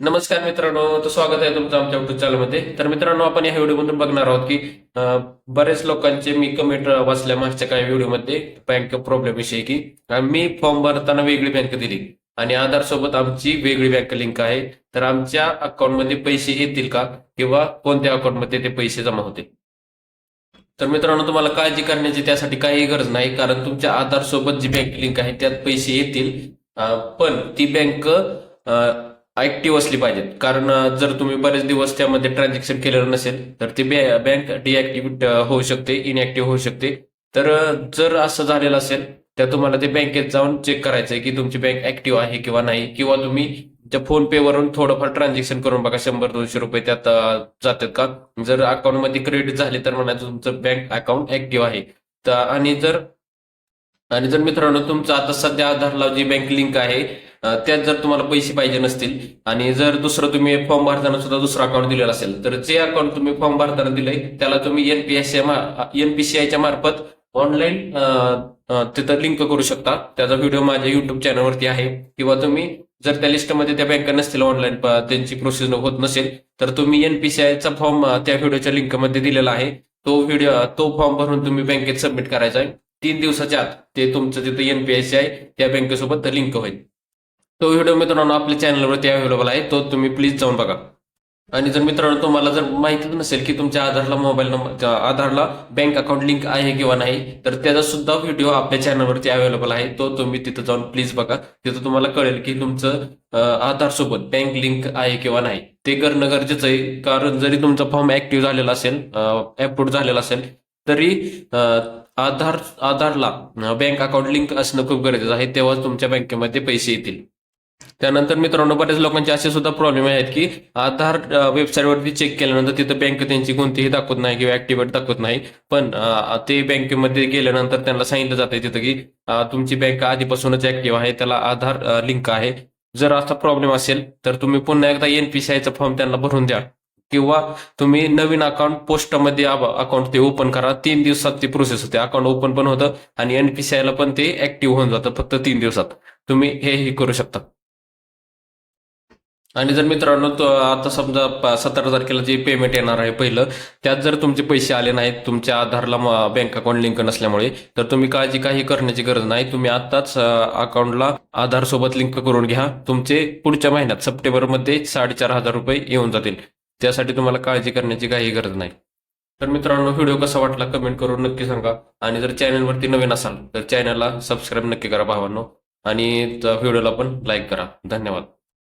नमस्कार मित्रांनो तर स्वागत आहे तुमचं आमच्या युट्यूब चॅनलमध्ये तर मित्रांनो आपण या व्हिडिओमधून बघणार आहोत की बरेच लोकांचे मी कमेंट वाचल्या मागच्या काही व्हिडिओमध्ये बँक प्रॉब्लेम विषयी की मी फॉर्म भरताना वेगळी बँक दिली आणि आधार सोबत आमची वेगळी बँक लिंक आहे. तर आमच्या अकाउंटमध्ये पैसे येतील का किंवा कोणत्या अकाउंटमध्ये ते पैसे जमा होते तर मित्रांनो तुम्हाला काळजी करण्याची त्यासाठी काही गरज नाही कारण तुमच्या आधार सोबत जी बँक लिंक आहे त्यात पैसे येतील. पण ती बँक ऍक्टिव्ह असली पाहिजेत. कारण जर तुम्ही बरेच दिवस त्यामध्ये ट्रान्झॅक्शन केलेलं नसेल तर ती बँक डिॲक्टिव्हेट होऊ शकते इनऍक्टिव्ह होऊ शकते. तर जर असं झालेलं असेल तर तुम्हाला ते बँकेत जाऊन चेक करायचं आहे की तुमची बँक ऍक्टिव्ह आहे किंवा नाही. किंवा तुम्ही त्या फोन पे वरून थोडंफार ट्रान्झॅक्शन करून बघा शंभर दोनशे रुपये त्यात जातात का? जर अकाउंटमध्ये क्रेडिट झाले तर म्हणायचं तुमचं बँक अकाउंट ऍक्टिव्ह आहे. तर आणि जर आणि जर मित्रांनो तुमचं आता सध्या आधारला जी बँक लिंक आहे त्यात जर तुम्हाला पैसे पाहिजे नसतील आणि जर दुसरं तुम्ही फॉर्म भरताना सुद्धा दुसरं अकाउंट दिलेलं असेल तर जे अकाउंट तुम्ही फॉर्म भरताना दिलंय त्याला तुम्ही एनपीएससी एनपीसीआयच्या मार्फत ऑनलाईन तिथं लिंक करू शकता. त्याचा व्हिडिओ माझ्या युट्यूब चॅनलवरती आहे. किंवा तुम्ही जर त्या लिस्टमध्ये त्या बँका नसतील ऑनलाईन त्यांची प्रोसेस होत नसेल तर तुम्ही एनपीसीआयचा फॉर्म त्या व्हिडिओच्या लिंकमध्ये दिलेला आहे. तो व्हिडिओ तो फॉर्म भरून तुम्ही बँकेत सबमिट करायचा आहे. तीन दिवसाच्या आत ते तुमचं तिथं एनपीएससी आहे त्या बँकेसोबत लिंक होईल. तो व्हिडिओ मित्रांनो आपल्या चॅनलवरती अवेलेबल आहे. तो तुम्ही प्लीज जाऊन बघा. आणि जर मित्रांनो तुम्हाला जर माहितीच नसेल की तुमच्या आधारला मोबाईल नंबर आधारला बँक अकाउंट लिंक आहे किंवा नाही तर त्याचा सुद्धा व्हिडिओ आपल्या चॅनलवरती अवेलेबल आहे. तो तुम्ही तिथं जाऊन प्लीज बघा. तिथं तुम्हाला कळेल की तुमचं आधार सोबत बँक लिंक आहे किंवा नाही. ते करणं गरजेचं आहे. कारण जरी तुमचा फॉर्म ऍक्टिव्ह झालेला असेल अप्रूव्ह झालेला असेल तरी आधार आधारला बँक अकाउंट लिंक असणं खूप गरजेचं आहे. तेव्हा तुमच्या बँकेमध्ये पैसे येतील. त्यानंतर मित्रांनो बऱ्याच लोकांचे असे सुद्धा प्रॉब्लेम आहेत की आधार वेबसाईटवरती चेक केल्यानंतर तिथं बँक त्यांची कोणतीही दाखवत नाही किंवा ऍक्टिव्हेट दाखवत नाही. पण ते बँकेमध्ये गेल्यानंतर त्यांना सांगितलं जातंय तिथं की तुमची बँक आधीपासूनच ऍक्टिव्ह आहे त्याला आधार लिंक आहे. जर असा प्रॉब्लेम असेल तर तुम्ही पुन्हा एकदा एनपीसीआयचा फॉर्म त्यांना भरून द्या. किंवा तुम्ही नवीन अकाउंट पोस्टमध्ये अकाउंट ते ओपन करा. तीन दिवसात ती प्रोसेस होते. अकाउंट ओपन पण होतं आणि एनपीसीआयला पण ते ऍक्टिव्ह होऊन जातं फक्त तीन दिवसात. तुम्ही हेही करू शकता. आणि जर मित्रांनो आता समजा सतरा तारखेला जे पेमेंट येणार आहे पहिलं त्यात जर तुमचे पैसे आले नाहीत तुमच्या आधारला बँक अकाउंट लिंक नसल्यामुळे तर तुम्ही काळजी काही करण्याची गरज नाही. तुम्ही आताच अकाउंटला आधार सोबत लिंक करून घ्या. तुमचे पुढच्या महिन्यात सप्टेंबरमध्ये साडेचार हजार रुपये येऊन जातील. त्यासाठी तुम्हाला काळजी करण्याची काही गरज नाही. तर मित्रांनो व्हिडिओ कसा वाटला कमेंट करून नक्की सांगा. आणि जर चॅनलवरती नवीन असाल तर चॅनलला सबस्क्राईब नक्की करा भावांनो. आणि व्हिडिओला पण लाईक करा. धन्यवाद.